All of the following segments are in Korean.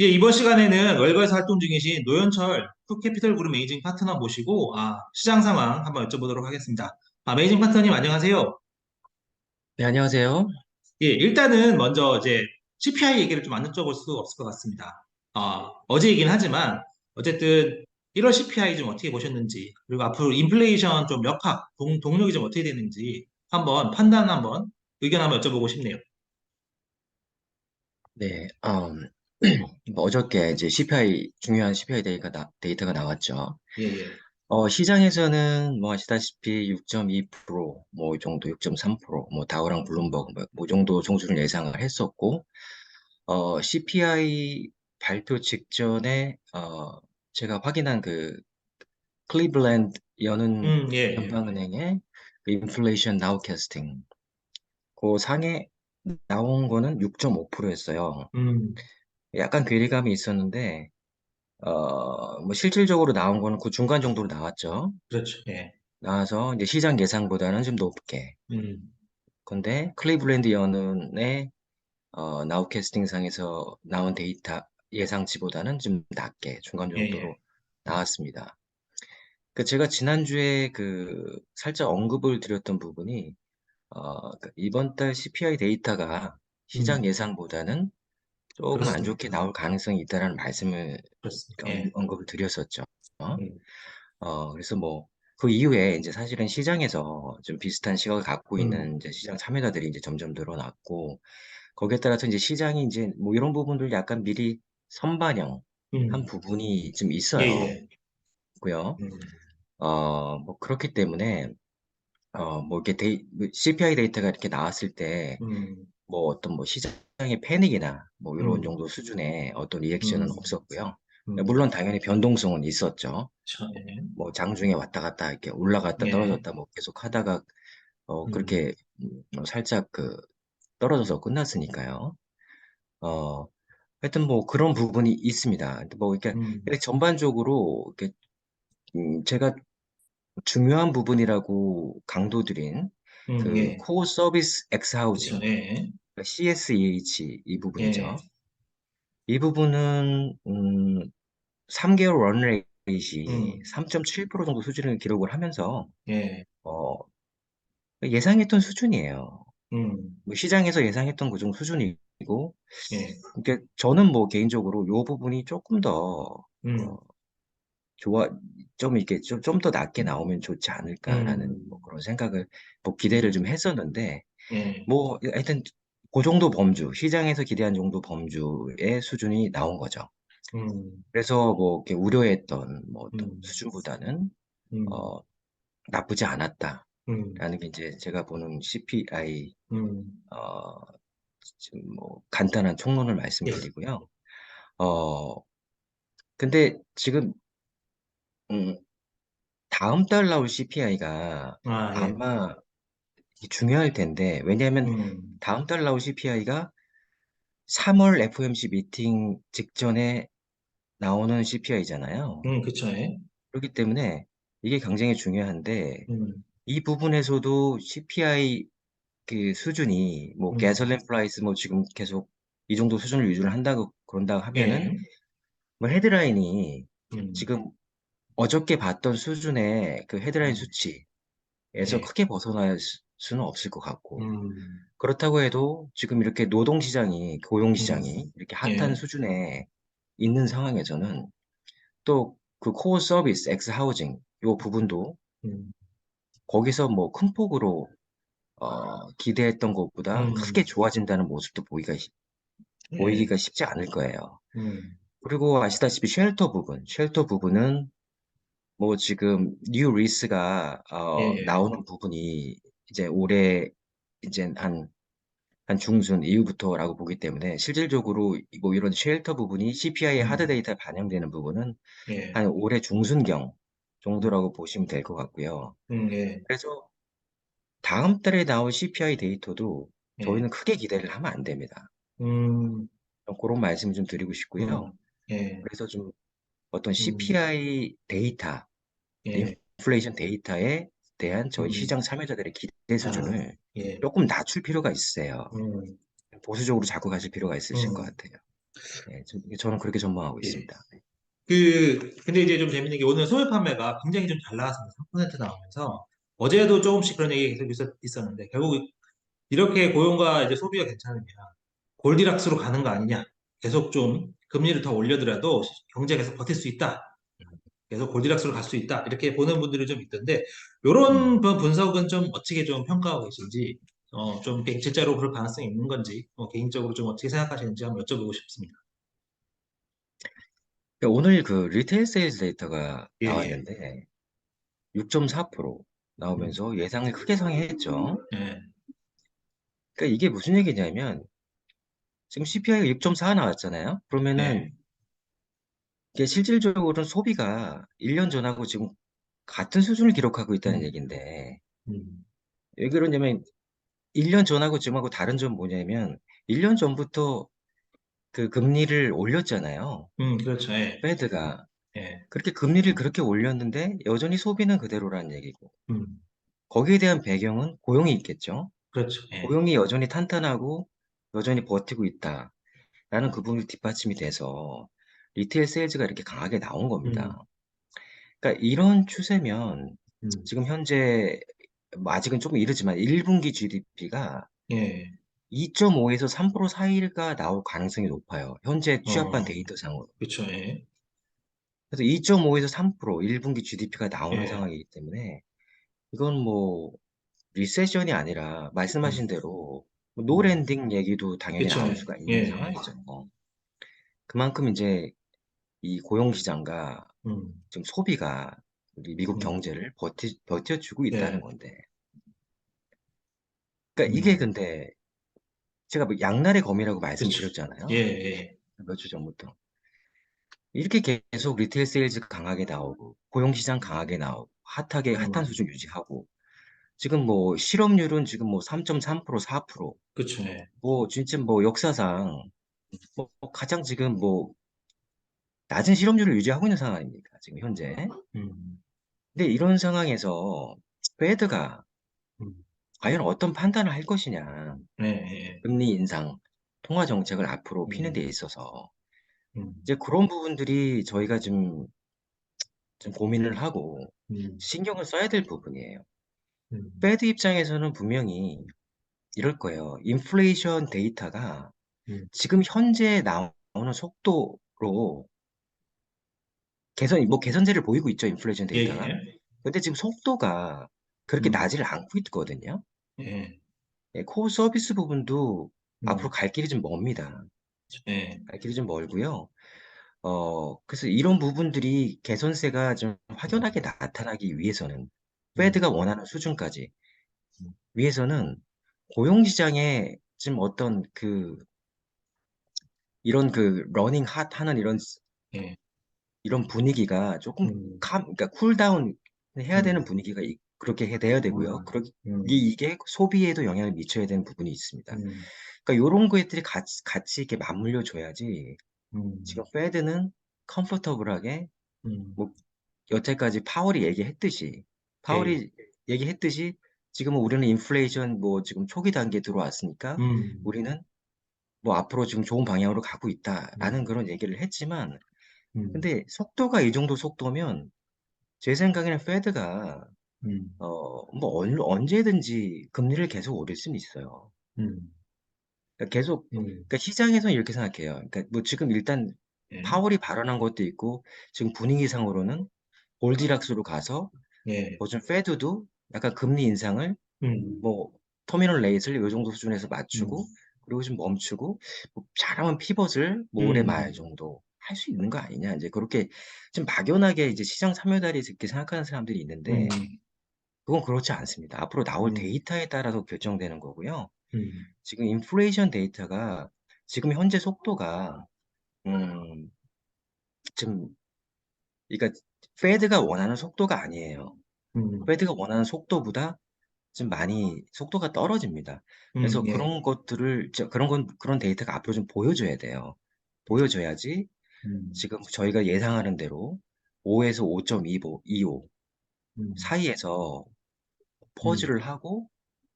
예, 이번 시간에는 월가에서 활동 중이신 노현철 푸캐피털 그룹 매니징 파트너 모시고 아, 시장 상황 한번 여쭤보도록 하겠습니다. 아, 매니징 파트너님 안녕하세요. 네, 안녕하세요. 예, 일단은 먼저 이제 CPI 얘기를 좀 안 여쭤볼 수 없을 것 같습니다. 아, 어제 얘기는 하지만 어쨌든 1월 CPI 좀 어떻게 보셨는지 그리고 앞으로 인플레이션 좀 역학, 동, 동력이 좀 어떻게 되는지 한번 판단 한번 의견 한번 여쭤보고 싶네요. 네, 음, 뭐 어저께 이제 CPI, 중요한 CPI 데이터가, 나, 데이터가 나왔죠. 예, 예. 어, 시장에서는 뭐 아시다시피 6.2%, 뭐 이 정도 6.3%, 뭐 다우랑 블룸버그 뭐, 뭐 정도 종수를 예상을 했었고, 어, CPI 발표 직전에, 어, 제가 확인한 그 클리블랜드 여는 음, 예, 예. 연방은행의 그 인플레이션 나우캐스팅, 그 상에 나온 거는 6.5%였어요. 음, 약간 괴리감이 있었는데, 어, 뭐 실질적으로 나온 거는 그 중간 정도로 나왔죠. 그렇죠. 예. 나와서 이제 시장 예상보다는 좀 높게. 음, 근데 클리블랜드 연은의 어, 나우 캐스팅상에서 나온 데이터 예상치보다는 좀 낮게 중간 예, 정도로 예. 나왔습니다. 그 제가 지난주에 그 살짝 언급을 드렸던 부분이 어, 그 이번 달 CPI 데이터가 시장 음, 예상보다는 조금 안 좋게 그렇습니다. 나올 가능성이 있다라는 말씀을 그렇습니다. 언- 예. 언급을 드렸었죠. 음, 어, 그래서 뭐, 그 이후에 이제 사실은 시장에서 좀 비슷한 시각을 갖고 음, 있는 이제 시장 참여자들이 이제 점점 늘어났고, 거기에 따라서 이제 시장이 이제 뭐 이런 부분들 약간 미리 선반영한 음, 부분이 좀 예, 있어요. 예. 고요. 음, 어, 뭐 그렇기 때문에, 어, 뭐 이렇게 데이, CPI 데이터가 이렇게 나왔을 때, 음, 뭐 어떤 뭐 시장의 패닉이나 뭐 이런 음, 정도 수준의 어떤 리액션은 음, 없었고요. 음, 물론 당연히 변동성은 있었죠. 저, 예. 뭐 장중에 왔다 갔다 이렇게 올라갔다 예. 떨어졌다 뭐 계속 하다가 어 음, 그렇게 음, 어, 살짝 그 떨어져서 끝났으니까요. 어 하여튼 뭐 그런 부분이 있습니다. 근데 뭐 이렇게 음, 이렇게 전반적으로 이렇게 음, 제가 중요한 부분이라고 강조드린 음, 그 예. 코어 서비스 엑스 하우징 예. CSEH 이 부분이죠. 예. 이 부분은 음 3개월 런레이트이 음, 3.7% 정도 수준을 기록을 하면서 예. 어 예상했던 수준이에요. 음, 뭐 시장에서 예상했던 그 정도 수준이고, 예. 그러니까 저는 뭐 개인적으로 이 부분이 조금 더, 어, 음, 좋아, 좀 이렇게 좀, 좀 더 낮게 나오면 좋지 않을까라는 뭐 음, 그런 생각을, 뭐 기대를 음, 좀 했었는데, 예. 뭐 하여튼 그 정도 범주, 시장에서 기대한 정도 범주의 수준이 나온 거죠. 음, 그래서 뭐 이렇게 우려했던 뭐 어떤 음, 수준보다는, 음, 어, 나쁘지 음, 않았다라는 게 이제 제가 보는 CPI 음, 어, 지금 뭐 간단한 총론을 예. 말씀드리고요. 어, 근데 지금 음, 다음 달 나올 CPI가 아, 예. 중요할 텐데 왜냐하면 음, 다음 달 나올 CPI가 3월 FOMC 미팅 직전에 나오는 CPI잖아요. 음, 그쵸, 예. 그렇기 때문에 이게 굉장히 중요한데 음, 이 부분에서도 CPI 그 수준이 뭐 음, 가솔린 프라이스 뭐 지금 계속 이 정도 수준을 유지를 한다고 그런다고 하면은 예. 뭐 헤드라인이 음, 지금 어저께 봤던 수준의 그 헤드라인 음, 수치에서 예. 크게 벗어날 수- 수는 없을 것 같고, 음, 그렇다고 해도 지금 이렇게 노동시장이, 음, 고용시장이 이렇게 핫한 예. 수준에 있는 상황에서는 또 그 코어 서비스, 엑스 하우징, 요 부분도 음, 거기서 뭐 큰 폭으로 어, 기대했던 것보다 크게 음, 좋아진다는 모습도 보기가, 쉽- 예. 보이기가 쉽지 않을 거예요. 음, 그리고 아시다시피 쉘터 부분, 쉘터 부분은 뭐 지금 뉴 리스가 예, 어, 예. 나오는 부분이 이제 올해 이제 한, 한 중순 이후부터라고 보기 때문에 실질적으로 뭐 이런 쉘터 부분이 CPI의 하드 음, 데이터에 반영되는 부분은 예. 한 올해 중순경 음, 정도라고 보시면 될 것 같고요. 음, 예. 그래서 다음 달에 나올 CPI 데이터도 예. 저희는 크게 기대를 하면 안 됩니다. 음, 그런 말씀 좀 드리고 싶고요. 음, 예. 그래서 좀 어떤 음, CPI 데이터 예. 인플레이션 데이터에 대한 저희 시장 음, 참여자들의 기대 아, 수준을 예. 조금 낮출 필요가 있어요. 음, 보수적으로 자꾸 가실 필요가 있으실 것 음. 같아요. 예, 저- 저는 그렇게 전망하고 예. 있습니다. 그, 근데 이제 좀 재밌는 게 오늘 소매 판매가 굉장히 좀 잘 나왔습니다. 3% 나오면서 어제도 조금씩 그런 얘기 계속 있었, 있었는데 결국 이렇게 고용과 이제 소비가 괜찮으면 골디락스로 가는 거 아니냐. 계속 좀 금리를 더 올려더라도 경제가 계속 버틸 수 있다. 계속 골디락스로 갈 수 있다. 이렇게 보는 분들이 좀 있던데 이런 분석은 좀 어떻게 좀 평가하고 계신지 어, 좀 실제로 그럴 가능성이 있는 건지 어, 개인적으로 좀 어떻게 생각하시는지 한번 여쭤보고 싶습니다. 그러니까 오늘 그 리테일 세일즈 데이터가 예, 예. 나왔는데 6.4% 나오면서 예상을 크게 상회했죠. 예. 그러니까 이게 무슨 얘기냐면 지금 CPI가 6.4 나왔잖아요. 그러면은 예. 이게 실질적으로는 소비가 1년 전하고 지금 같은 수준을 기록하고 있다는 음. 얘기인데 음. 왜 그러냐면 1년 전하고 지금하고 다른 점 뭐냐면 1년 전부터 그 금리를 올렸잖아요. 음, 그렇죠. 예. 페드가 예. 그렇게 금리를 그렇게 올렸는데 여전히 소비는 그대로라는 얘기고 음. 거기에 대한 배경은 고용이 있겠죠. 그렇죠. 예. 고용이 여전히 탄탄하고 여전히 버티고 있다. 라는 그 부분이 뒷받침이 돼서 리테일 세일즈가 이렇게 강하게 나온 겁니다. 그러니까 이런 추세면 음. 지금 현재 뭐 아직은 조금 이르지만 1분기 GDP가 예. 2.5에서 3% 사이가 나올 가능성이 높아요. 현재 취합한 어. 데이터상으로. 그렇죠. 예. 그래서 2.5에서 3% 1분기 GDP가 나오는 예. 상황이기 때문에 이건 뭐 리세션이 아니라 말씀하신 음. 대로 뭐 노랜딩 얘기도 당연히 그쵸. 나올 수가 있는 예. 상황이죠. 그만큼 이제 이 고용 시장과 음. 지금 소비가 우리 미국 음. 경제를 버티, 버텨주고 있다는 네. 건데. 그러니까 이게 음. 근데 제가 뭐 양날의 검이라고 그쵸. 말씀드렸잖아요. 예, 예. 몇 주 전부터. 이렇게 계속 리테일 세일즈 강하게 나오고 고용 시장 강하게 나오고 핫하게 핫한 음. 수준 유지하고 지금 뭐 실업률은 지금 뭐 3.3% 4%. 그렇죠. 예. 뭐 진짜 뭐 역사상 뭐 가장 지금 뭐 낮은 실업률을 유지하고 있는 상황입니다. 지금 현재. 음. 근데 이런 상황에서 페드가 음. 과연 어떤 판단을 할 것이냐. 예, 예. 금리 인상, 통화 정책을 앞으로 피는 음. 데 있어서 음. 이제 그런 부분들이 저희가 좀, 좀 고민을 하고 음. 신경을 써야 될 부분이에요. 음. 페드 입장에서는 분명히 이럴 거예요. 인플레이션 데이터가 음. 지금 현재 나오는 속도로 개선, 뭐 개선세를 보이고 있죠. 인플레이션 예, 데이터가. 예. 근데 지금 속도가 그렇게 음. 나지를 않고 있거든요. 예. 예, 코어 서비스 부분도 음. 앞으로 갈 길이 좀 멉니다. 예. 갈 길이 좀 멀고요. 어, 그래서 이런 부분들이 개선세가 좀 확연하게 나타나기 위해서는 음. 페드가 원하는 수준까지 음. 위해서는 고용시장에 지금 어떤 그 이런 그 러닝 핫 하는 이런 예. 이런 분위기가 조금 음. 감, 그러니까 쿨다운 해야 되는 음. 분위기가 이- 그렇게 해- 돼야 되고요. 음. 그러기 음. 이- 이게 소비에도 영향을 미쳐야 되는 부분이 있습니다. 음. 그러니까 이런 것들이 같이 같이 이렇게 맞물려 줘야지 음. 지금 페드는 컴포터블하게 음. 뭐 여태까지 파월이 얘기했듯이 파월이 얘기했듯이 지금은 우리는 인플레이션 뭐 지금 초기 단계에 들어왔으니까 음. 우리는 뭐 앞으로 지금 좋은 방향으로 가고 있다라는 음. 그런 얘기를 했지만 음. 근데 속도가 이 정도 속도면 제 생각에는 페드가 음. 어 뭐 언제든지 금리를 계속 올릴 수는 있어요. 음. 그러니까 계속 음. 그러니까 시장에서는 이렇게 생각해요. 그러니까 뭐 지금 일단 예. 파월이 발언한 것도 있고 지금 분위기상으로는 골디락스로 가서 예. 뭐좀 페드도 약간 금리 인상을 음. 뭐 터미널 레이트를 요 정도 수준에서 맞추고 음. 그리고 좀 멈추고 뭐 잘하면 피벗을 뭐 올해 말 음. 정도 할 수 있는 거 아니냐 이제 그렇게 좀 막연하게 이제 시장 참여달이 이렇게 생각하는 사람들이 있는데 음. 그건 그렇지 않습니다. 앞으로 나올 음. 데이터에 따라서 결정되는 거고요. 음. 지금 인플레이션 데이터가 지금 현재 속도가 음, 좀 그러니까 페드가 원하는 속도가 아니에요. 음. 페드가 원하는 속도보다 좀 많이 속도가 떨어집니다. 그래서 음. 예. 그런 것들을 저 그런 건 그런 데이터가 앞으로 좀 보여줘야 돼요. 보여줘야지 음. 지금 저희가 예상하는 대로 5에서 5.25, 25 음. 사이에서 음. 퍼즐을 하고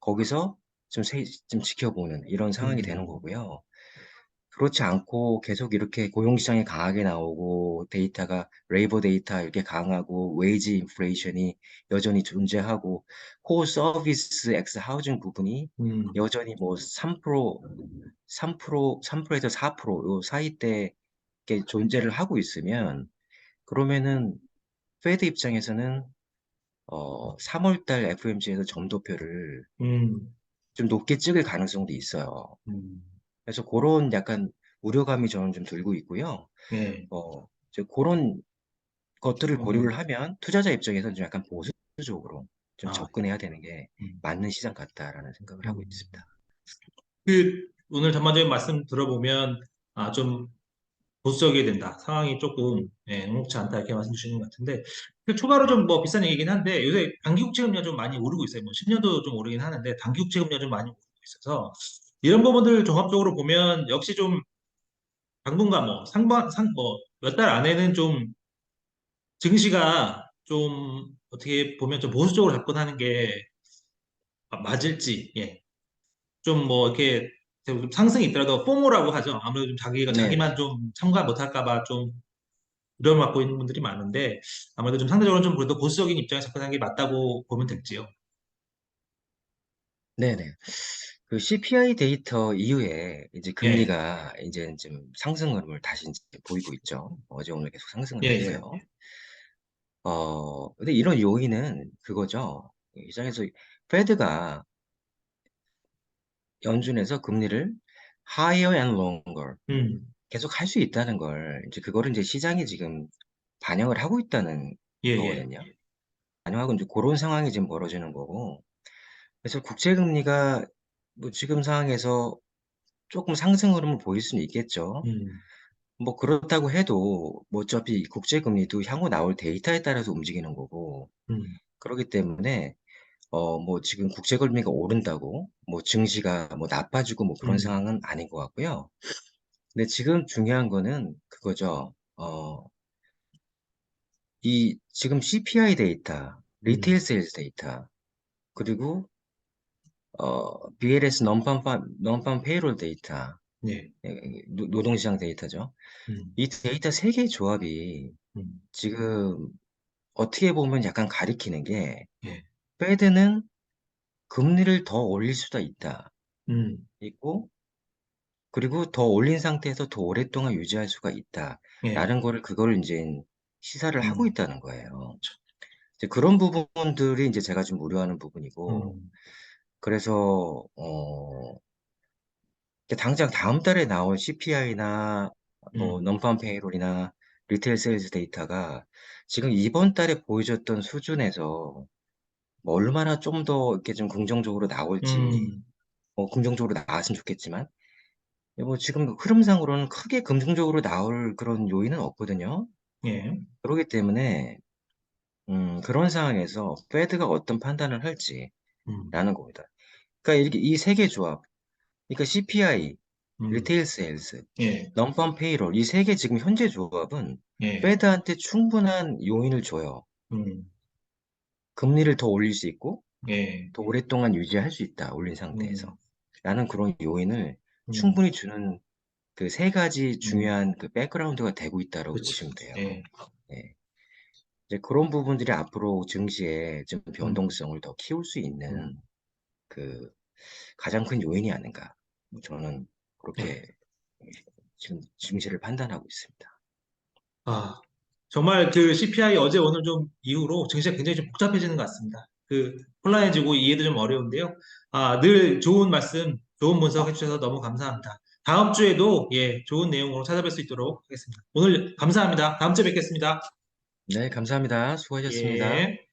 거기서 좀, 세, 좀 지켜보는 이런 상황이 되는 음. 거고요. 그렇지 않고 계속 이렇게 고용시장이 강하게 나오고 데이터가 레이버 데이터 이렇게 강하고 웨이지 인플레이션이 여전히 존재하고 코어 서비스 엑스 하우징 부분이 음, 여전히 뭐 3%, 3%, 3%에서 4%요 사이대 이렇게 존재를 하고 있으면 그러면은 페드 입장에서는 어 3월달 FOMC에서 점도표를 음, 좀 높게 찍을 가능성도 있어요. 음, 그래서 그런 약간 우려감이 저는 좀 들고 있고요. 예, 어, 이제 그런 것들을 음, 고려를 하면 투자자 입장에서는 좀 약간 보수적으로 좀 아, 접근해야 되는 게 음, 맞는 시장 같다라는 생각을 하고 음. 있습니다. 그 오늘 전반적인 말씀 들어보면 아, 좀 보수적이어야 된다. 상황이 조금 예, 녹록치 않다 이렇게 말씀 주시는 것 같은데 그 네. 좀뭐 비싼 얘기긴 한데 요새 단기 국채 금리가 좀 많이 오르고 있어요. 뭐 10년도 좀 오르긴 하는데 단기 국채 금리가 좀 많이 오르고 있어서 이런 부분들 종합적으로 보면 역시 좀 당분간 뭐 상반 상뭐몇 달 안에는 좀 증시가 좀 어떻게 보면 좀 보수적으로 접근하는 게 맞을지 예. 좀 뭐 이렇게 좀 상승이 있더라도 포모라고 하죠. 아무래도 좀 자기가 자기만 네네. 좀 참가 못할까 봐 좀 우려를 갖고 있는 분들이 많은데 아무래도 좀 상대적으로 좀 그래도 보수적인 입장에서 접근하는 게 맞다고 보면 될지요. 네네. 그 CPI 데이터 이후에 이제 예, 금리가 이제 좀 상승 흐름을 다시 이제 보이고 있죠. 어제 오늘 계속 상승을 예, 했어요. 예. 어, 근데 이런 요인은 그거죠. 시장에서 페드가 연준에서 금리를 higher and longer 음, 계속 할 수 있다는 걸 이제 그거를 이제 시장이 지금 반영을 하고 있다는 예, 예. 거거든요. 반영하고 이제 그런 상황이 지금 벌어지는 거고. 그래서 국채 금리가 뭐 지금 상황에서 조금 상승 흐름을 보일 수는 있겠죠. 음, 뭐 그렇다고 해도 뭐 어차피 국채 금리도 향후 나올 데이터에 따라서 움직이는 거고. 음, 그렇기 때문에 어, 뭐 지금 국제 금리가 오른다고 뭐 증시가 뭐 나빠지고 뭐 그런 음, 상황은 아닌 것 같고요. 근데 지금 중요한 거는 그거죠. 어, 이 지금 CPI 데이터, 리테일 음, 세일즈 데이터, 그리고 어, BLS non-farm, non-farm payroll 데이터, 예, 예, 노- 노동시장 데이터죠. 음, 이 데이터 세 개의 조합이 음, 지금 어떻게 보면 약간 가리키는 게 예, 페드는 금리를 더 올릴 수도 있다. 음, 있고 그리고 더 올린 상태에서 더 오랫동안 유지할 수가 예, 있다라는 거를 그걸 이제 시사를 하고 음, 있다는 거예요. 이제 그런 부분들이 이제 제가 좀 우려하는 부분이고 음, 그래서 어 당장 다음 달에 나올 CPI나 뭐 음, non-farm payroll이나 리테일 세일즈 데이터가 지금 이번 달에 보여줬던 수준에서 뭐 얼마나 좀 더 이렇게 좀 긍정적으로 나올지 음, 뭐 긍정적으로 나왔으면 좋겠지만 뭐 지금 흐름상으로는 크게 긍정적으로 나올 그런 요인은 없거든요. 예, 그렇기 때문에 음, 그런 상황에서 페드가 어떤 판단을 할지라는 음, 겁니다. 그러니까 이렇게 이 세 개 조합, 그러니까 CPI, 음, 리테일 세일즈, 예, 넘펌 페이롤 이 세 개 지금 현재 조합은 예, 페드한테 충분한 요인을 줘요. 음, 금리를 더 올릴 수 있고 예, 더 오랫동안 유지할 수 있다. 올린 상태에서. 음, 라는 그런 요인을 음, 충분히 주는 그 세 가지 음, 중요한 그 백그라운드가 되고 있다고 그렇지. 보시면 돼요. 예, 예. 이제 그런 부분들이 앞으로 증시에 좀 음, 변동성을 더 키울 수 있는 음, 그 가장 큰 요인이 아닌가. 뭐 저는 예. 그렇게 지금 증시를 판단하고 있습니다. 아, 정말 그 CPI 어제 오늘 좀 이후로 증시가 굉장히 좀 복잡해지는 것 같습니다. 그 혼란해지고 이해도 좀 어려운데요. 아, 늘 좋은 말씀, 좋은 분석 해주셔서 너무 감사합니다. 다음 주에도 예, 좋은 내용으로 찾아뵐 수 있도록 하겠습니다. 오늘 감사합니다. 다음 주에 뵙겠습니다. 네, 감사합니다. 수고하셨습니다. 예.